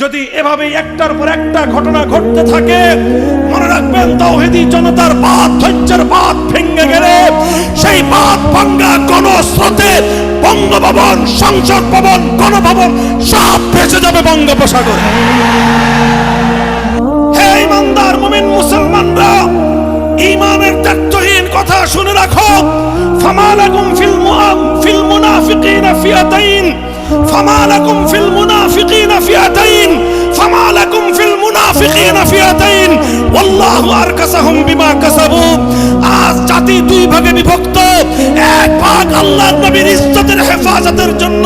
যদি এভাবে একটার পর একটা ঘটনা ঘটতে থাকে, মনে রাখবেন তাওহিদি জনতার বাদ ধৈর্যের বাদ ভেঙে গেলে সেই বাদ ভাঙ্গা কোন স্রোতে বঙ্গভবন, সংসদ ভবন, গণভবন সব ভেসে যাবে বঙ্গোপসাগরে। হে ইমানদার মুমিন মুসলমানরা ইমানের দায়িত্বহীন কথা শুনে রাখো। ফামালাকুম ফিল ফামালাকুম ফিল মুনাফিকিনা ফিয়াতাইন ফামালাকুম ফিল মুনাফিকিনা ফিয়াতাইন ওয়াল্লাহু আরকাসাহুম বিমা কাসাবু আজ জাতি দুই ভাগে বিভক্ত। এক ভাগ আল্লাহর নবীর ইজ্জতের হেফাজতের জন্য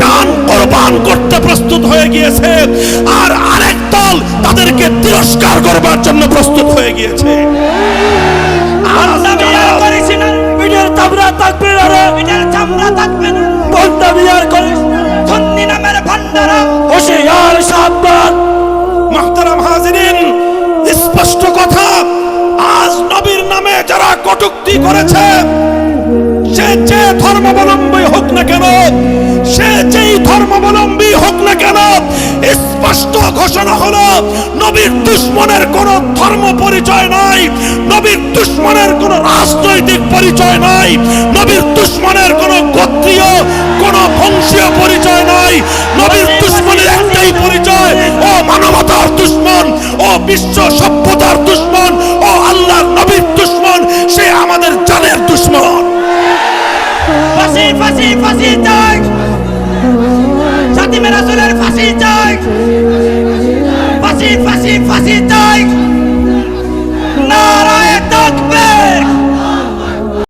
জান কোরবান করতে প্রস্তুত হয়ে গিয়েছে। আর আরেক দল তাদেরকে তিরস্কার করবার জন্য প্রস্তুত হয়ে গিয়েছে। আমরা বিয়ার করেছি না পিঠের চামড়া থাকবে না রে পিঠের চামড়া থাকবে কটুক্তি করেছে। সে যে ধর্মাবলম্বী হোক না কেন, সে যেই ধর্মাবলম্বী হোক না কেন, স্পষ্ট ঘোষণা হলো, নবীর দুশ্মনের কোন ধর্ম পরিচয় নাই, নবীর দুশ্মনের কোন রাজনৈতিক পরিচয় নাই, নবীর দুশ্মনের কোন গোত্রীয়, কোন বংশীয় ফাঁসি ফাঁসি চাই। সাথী মেরাসুলের ফাঁসি চাই। ফাঁসি ফাঁসি